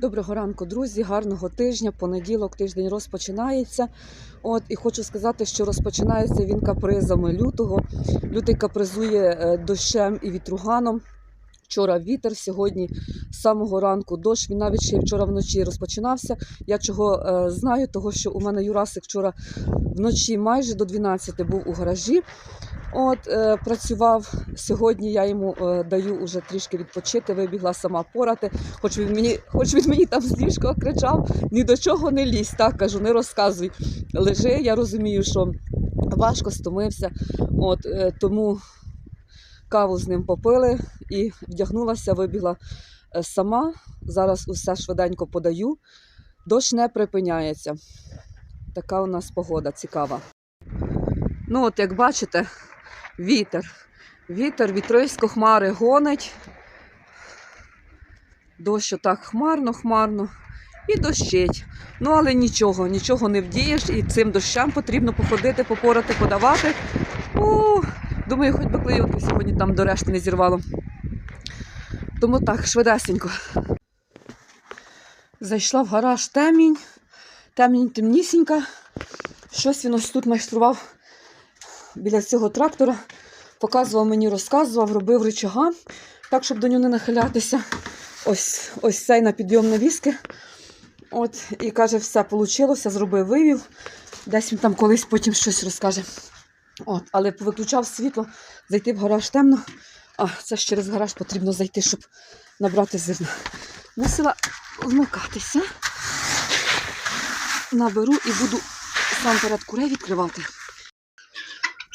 Доброго ранку, друзі, гарного тижня. Понеділок тиждень розпочинається. От і хочу сказати, що розпочинається він капризами лютого. Лютий капризує е, дощем і вітруганом. Вчора вітер, сьогодні з самого ранку дощ. Він навіть ще вчора вночі розпочинався. Я чого е, знаю, того що у мене Юрасик вчора вночі майже до 12 був у гаражі. От е, працював сьогодні. Я йому е, даю уже трішки відпочити. Вибігла сама порати. Хоч він мені, хоч він мені там з ліжка кричав, ні до чого не лізь. Так кажу, не розказуй. Лежи. Я розумію, що важко стомився. От е, тому каву з ним попили і вдягнулася, вибігла е, сама. Зараз усе швиденько подаю. Дощ не припиняється. Така у нас погода цікава. Ну, от як бачите, вітер. Вітер, вітрисько, хмари гонить. Дощ отак хмарно, хмарно. І дощить. Ну, але нічого, нічого не вдієш, і цим дощам потрібно походити, попорати, подавати. У, думаю, хоч би клейонки сьогодні там до решти не зірвало. Тому так, швидесенько. Зайшла в гараж темінь. Темінь темнісінька. Щось він ось тут майстрував біля цього трактора. Показував мені, розказував, робив рычага, так, щоб до нього не нахилятися. Ось, ось цей на підйом навіски. От, і каже, все вийшло, зробив вивів. Десь він там колись потім щось розкаже. От, але виключав світло, зайти в гараж темно. А, це ж через гараж потрібно зайти, щоб набрати зерна. Мусила вмикатися. Наберу і буду сам перед курей відкривати.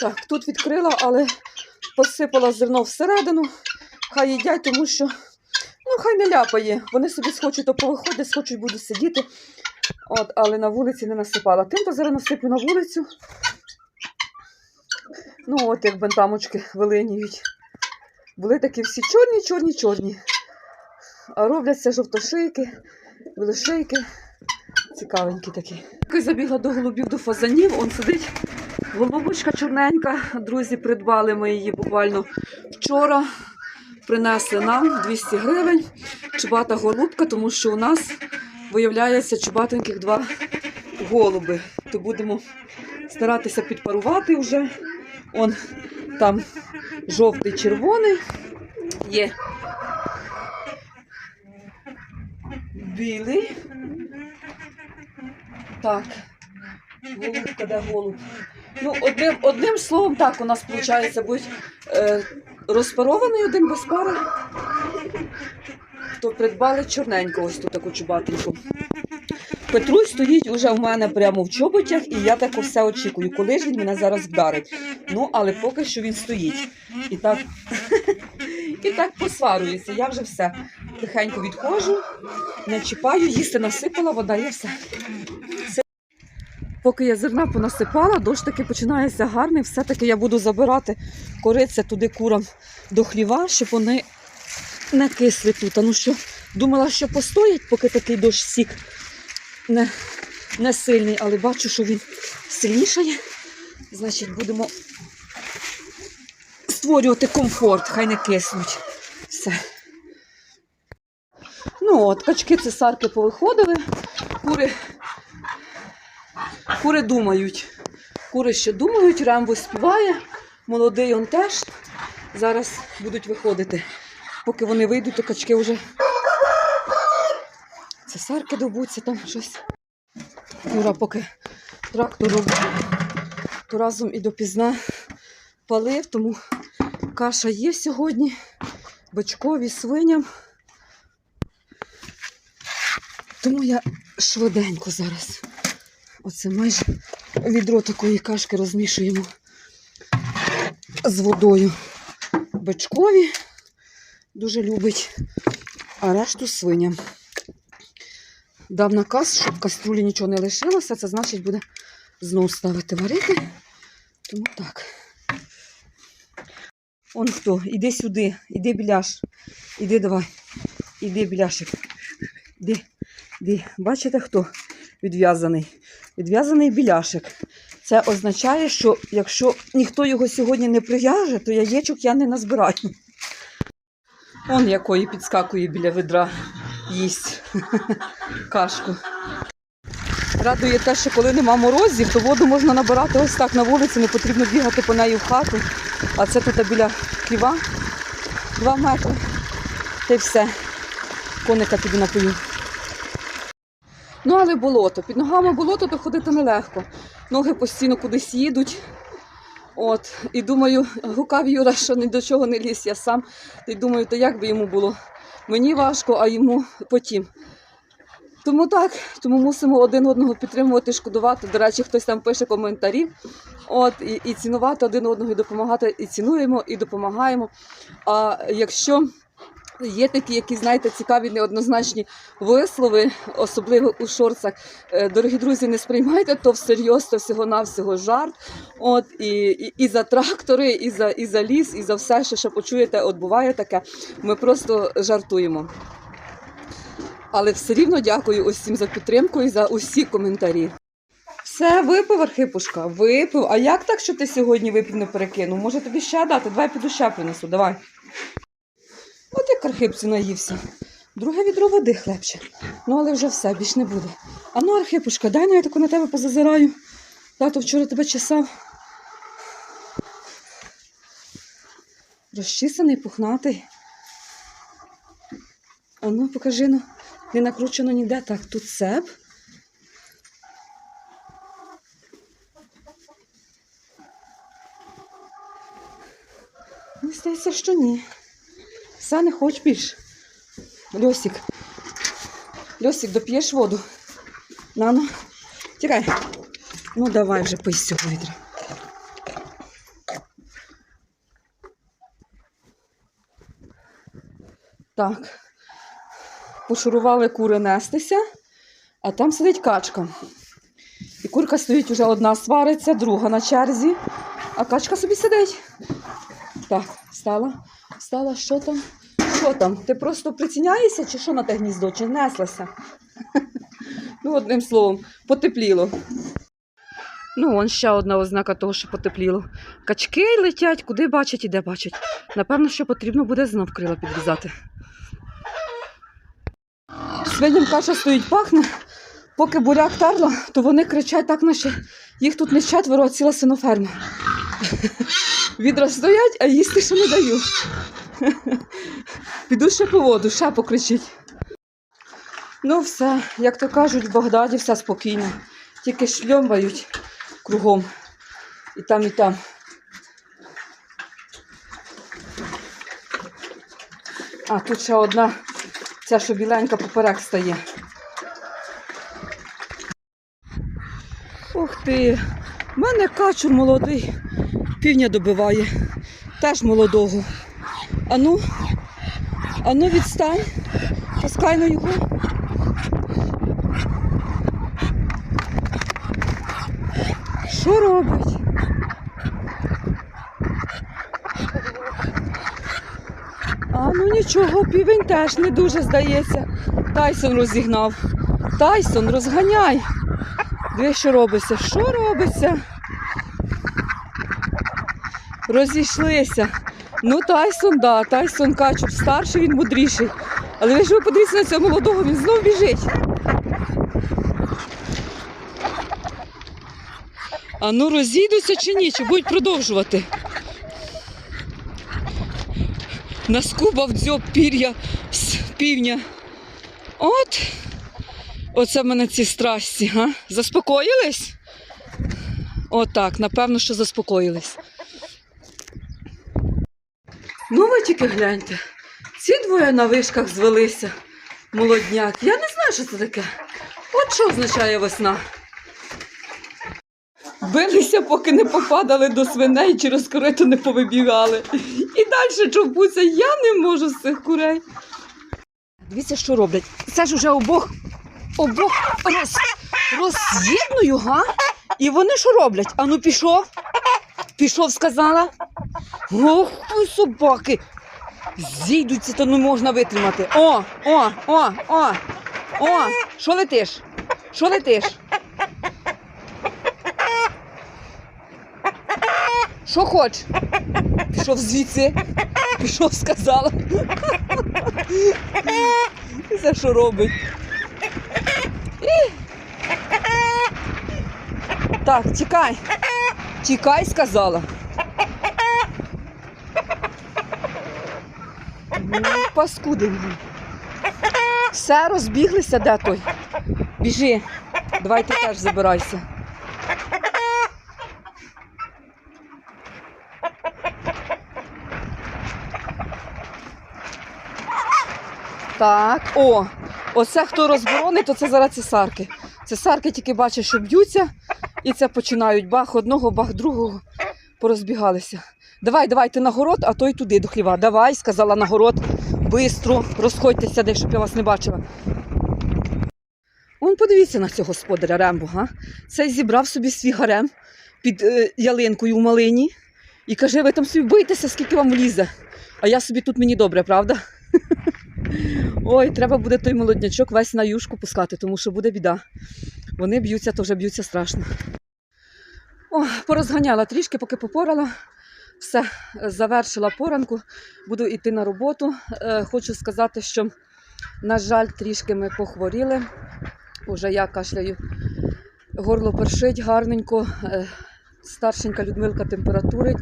Так, тут відкрила, але посипала зерно всередину. Хай їдять, тому що ну, хай не ляпає. Вони собі схочуть, то повиходять, схочуть буду сидіти. От, але на вулиці не насипала. Тим то зараз насиплю на вулицю. Ну, от як бентамочки вилиніють. Були такі всі чорні, чорні, чорні. А робляться жовтошийки, білошийки. Цікавенькі такі. Поки забігла до голубів, до фазанів, он сидить голубочка чорненька. Друзі, придбали ми її буквально вчора. Принесли нам 200 гривень. Чубата голубка, тому що у нас виявляється чубатеньких два голуби. То будемо старатися підпарувати вже. Он там жовтий, червоний. Є білий. Так. Голубка, де голуб? Ну, одним, одним словом, так у нас виходить, будь е, розпарований один без пари. То придбали чорненьку ось ту таку чубатеньку. Петрусь стоїть уже в мене прямо в чоботях, і я так все очікую, коли ж він мене зараз вдарить. Ну, але поки що він стоїть. І так, і так посварюється. Я вже все тихенько відходжу, не чіпаю, їсти насипала, вода і все. Поки я зерна понасипала, дощ таки починається гарний. Все-таки я буду забирати кориця туди курам до хліва, щоб вони не кисли тут. А Ну що, думала, що постоять, поки такий дощ сік не, не сильний, але бачу, що він сильнішає. Значить, будемо створювати комфорт, хай не киснуть. Все. Ну от, качки цесарки повиходили, кури Кури думають. Кури ще думають, Рембо співає, молодий он теж. Зараз будуть виходити. Поки вони вийдуть, то качки вже цесарки добуться там щось. Юра, поки трактор то разом і допізна палив, тому каша є сьогодні, бачкові свиням. Тому я швиденько зараз. Оце майже відро такої кашки розмішуємо з водою. Бичкові дуже любить, а решту свиням. Дав наказ, щоб в каструлі нічого не лишилося, це значить буде знову ставити варити. Тому так. Он хто? Іди сюди, іди біляш. Іди давай. Іди біляшик. Іди. Бачите хто відв'язаний? Відв'язаний біляшик. Це означає, що якщо ніхто його сьогодні не прив'яже, то яєчок я не назбираю. Он якої підскакує біля ведра. їсть кашку. Радує те, що коли нема морозів, то воду можна набирати ось так на вулиці, не потрібно бігати по неї в хату. А це тут біля ківа 2 метри. Та й все. Коника тобі напою. Ну, але болото. Під ногами болото, то ходити нелегко. Ноги постійно кудись їдуть. От, і думаю, гукав Юра, що ні до чого не ліз я сам. Й думаю, то як би йому було? Мені важко, а йому потім. Тому так, тому мусимо один одного підтримувати, шкодувати. До речі, хтось там пише коментарі. От, і, і цінувати один одного, і допомагати, і цінуємо, і допомагаємо. А якщо є такі, які, знаєте, цікаві неоднозначні вислови, особливо у шорцах, е, дорогі друзі, не сприймайте то всерйоз, то всього-навсього жарт. От, і, і, і за трактори, і за, і за ліс, і за все, що ще почуєте, от буває таке. Ми просто жартуємо. Але все рівно дякую усім за підтримку і за усі коментарі. Все, випив Архипушка, випив. А як так, що ти сьогодні випив не перекинув? Може тобі ще дати? Давай піду ще принесу, давай. От як Архипцю наївся. Друге відро води хлебче. Ну, але вже все, більш не буде. А ну, Архипушка, дай ну я таку на тебе позазираю. Тато вчора тебе чесав. Розчісаний, пухнатий. А ну, покажи ну. Не накручено ніде. Так, тут цеп. Мені здається, що ні. Все не хоч більш. Льосик. Льосик, доп'єш воду. Нано. Тікай. Ну, давай вже пий з цього відра. Так. Пошурували кури нестися, а там сидить качка. І курка стоїть уже одна свариться, друга на черзі, а качка собі сидить. Так, встала, встала, що там? Що там? Ти просто приціняєшся чи що на те гніздо? Чи неслася? Ну, одним словом, потепліло. Ну, он ще одна ознака того, що потепліло. Качки летять, куди бачать і де бачать. Напевно, що потрібно буде знов крила підрізати. Свиням каша стоїть пахне. Поки буряк терла, то вони кричать так, наче їх тут не четверо, а ціла синоферма. Відра стоять, а їсти ще не даю. Піду ще по воду, ще покричить. Ну, все, як то кажуть, в Багдаді все спокійно. Тільки шльомбають кругом. І там, і там. А тут ще одна, ця, що біленька поперек стає. Ух ти! В мене качур молодий, півня добиває, теж молодого. Ану, ану відстань, пускай на його. Що робить? А ну нічого, півень теж не дуже здається. Тайсон розігнав. Тайсон, розганяй. Диви, що робиться? Що робиться? Розійшлися. Ну, Тайсон, да, Тайсон Качур старший, він мудріший. Але ви ж ви подивіться на цього молодого, він знов біжить. А ну розійдуться чи ні, чи будуть продовжувати? Наскубав дзьоб пір'я з півня. От. Оце в мене ці страсті, га? Заспокоїлись? Отак, напевно, що заспокоїлись. Ну, ви тільки гляньте. Ці двоє на вишках звелися. Молодняк. Я не знаю, що це таке. От що означає весна. Билися, поки не попадали до свиней, через корито не повибігали. І далі човбуться, я не можу з цих курей. Дивіться, що роблять. Це ж уже обох, обох роз, роз'єдную, га? І вони що роблять? Ану пішов? Пішов, сказала. Ох, ви собаки. Зійдуться, то не можна витримати. О, о, о, о, о, що летиш? Що летиш? Що хоч? Пішов звідси, пішов, сказала. Це що робить? Так, тікай. Тікай, сказала. Ну, Паскуди. Все, розбіглися, де той? Біжи. Давай ти теж забирайся. Так, о, оце хто розборонить, то це зараз цесарки. Цесарки тільки бачать, що б'ються, і це починають бах одного, бах другого. Порозбігалися. Давай, давай, ти на город, а той туди до хліва. Давай, сказала на город. Бистро, розходьтеся десь, щоб я вас не бачила. Вон подивіться на цього господаря Рембо, га? Цей зібрав собі свій гарем під е, ялинкою у малині і каже, ви там собі бийтеся, скільки вам влізе. А я собі тут мені добре, правда? Ой, треба буде той молоднячок весь на юшку пускати, тому що буде біда. Вони б'ються, то вже б'ються страшно. О, порозганяла трішки, поки попорала. Все, завершила поранку, буду йти на роботу. Е, хочу сказати, що, на жаль, трішки ми похворіли. Уже я кашляю. Горло першить гарненько. Е, старшенька Людмилка температурить.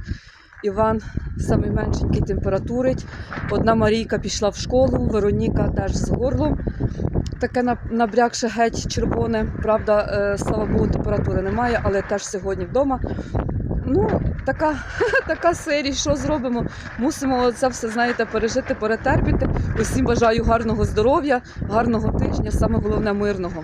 Іван самий меншенький температурить. Одна Марійка пішла в школу, Вероніка теж з горлом. Таке на- набрякше геть червоне. Правда, е, слава Богу, температури немає, але теж сьогодні вдома. Ну, така, така серія, що зробимо? Мусимо це все, знаєте, пережити, перетерпіти. Усім бажаю гарного здоров'я, гарного тижня, саме головне мирного.